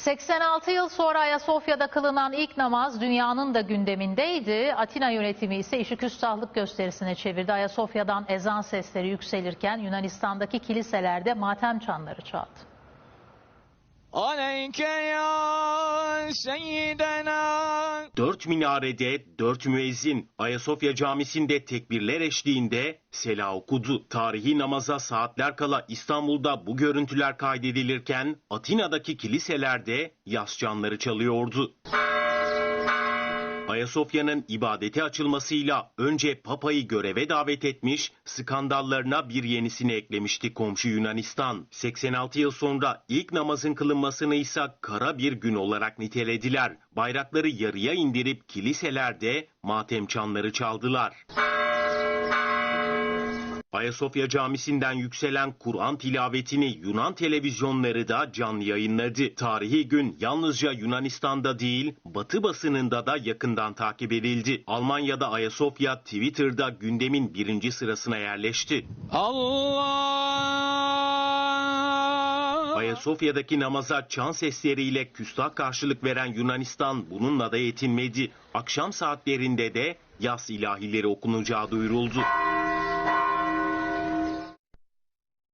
86 yıl sonra Ayasofya'da kılınan ilk namaz dünyanın da gündemindeydi. Atina yönetimi ise işi küstahlık gösterisine çevirdi. Ayasofya'dan ezan sesleri yükselirken Yunanistan'daki kiliselerde matem çanları çaldı. Aleyke ya seyyidena Dört minarede dört müezzin Ayasofya Camisi'nde tekbirler eşliğinde sela okudu. Tarihi namaza saatler kala İstanbul'da bu görüntüler kaydedilirken Atina'daki kiliselerde yas canları çalıyordu. Ayasofya'nın ibadete açılmasıyla önce Papa'yı göreve davet etmiş, skandallarına bir yenisini eklemişti komşu Yunanistan. 86 yıl sonra ilk namazın kılınmasını ise kara bir gün olarak nitelediler. Bayrakları yarıya indirip kiliselerde matem çanları çaldılar. Ayasofya Camisi'nden yükselen Kur'an tilavetini Yunan televizyonları da canlı yayınladı. Tarihi gün yalnızca Yunanistan'da değil, Batı basınında da yakından takip edildi. Almanya'da Ayasofya Twitter'da gündemin birinci sırasına yerleşti. Allah! Ayasofya'daki namaza çan sesleriyle küstah karşılık veren Yunanistan bununla da yetinmedi. Akşam saatlerinde de yaz ilahileri okunacağı duyuruldu.